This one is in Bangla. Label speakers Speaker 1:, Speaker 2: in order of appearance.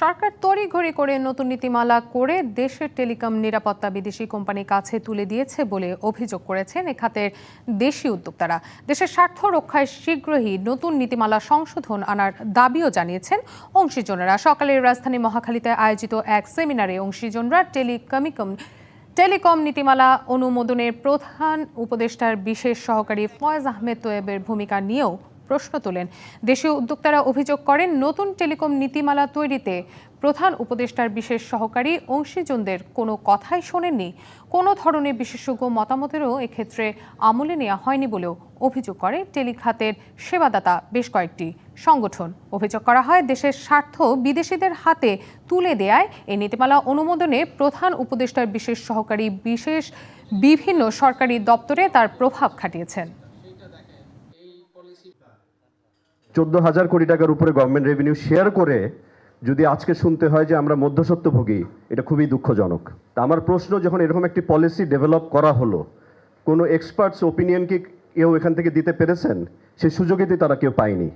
Speaker 1: সরকার তড়িঘড়ি করে নতুন নীতিমালা করে দেশের টেলিকম নিরাপত্তা বিদেশি কোম্পানির কাছে তুলে দিয়েছে বলে অভিযোগ করেছেন এ খাতের দেশি উদ্যোক্তারা। দেশের স্বার্থ রক্ষায় শীঘ্রই নতুন নীতিমালা সংশোধন আনার দাবিও জানিয়েছেন অংশীজনেরা। সকালে রাজধানী মহাখালীতে আয়োজিত এক সেমিনারে অংশীজনরা টেলিকমিকম, টেলিকম নীতিমালা অনুমোদনের প্রধান উপদেষ্টার বিশেষ সহকারী ফয়েজ আহমেদ তোয়েবের ভূমিকা নিয়েও প্রশ্ন তোলেন। দেশীয় উদ্যোক্তারা অভিযোগ করেন, নতুন টেলিকম নীতিমালা তৈরিতে প্রধান উপদেষ্টার বিশেষ সহকারী অংশীজনদের কোনো কথাই শোনেননি। কোনো ধরনের বিশেষজ্ঞ মতামতেরও এক্ষেত্রে আমলে নেওয়া হয়নি বলেও অভিযোগ করে। টেলিখাতের সেবাদাতা বেশ কয়েকটি সংগঠন। অভিযোগ করা হয়, দেশের স্বার্থ বিদেশিদের হাতে তুলে দেয়ায় এই নীতিমালা অনুমোদনে প্রধান উপদেষ্টার বিশেষ সহকারী বিশেষ বিভিন্ন সরকারি দপ্তরে তার প্রভাব খাটিয়েছেন।
Speaker 2: চোদ্দ হাজার কোটি টাকার উপরে গভর্নমেন্ট রেভিনিউ শেয়ার করে যদি আজকে শুনতে হয় যে আমরা মধ্যস্বত্বভোগী, এটা খুবই দুঃখজনক। তা আমার প্রশ্ন, যখন এরকম একটি পলিসি ডেভেলপ করা হলো, কোনো এক্সপার্টস ওপিনিয়ন কি কেউ এখান থেকে দিতে পেরেছেন? সেই সুযোগই তো তারা কেউ পায়নি।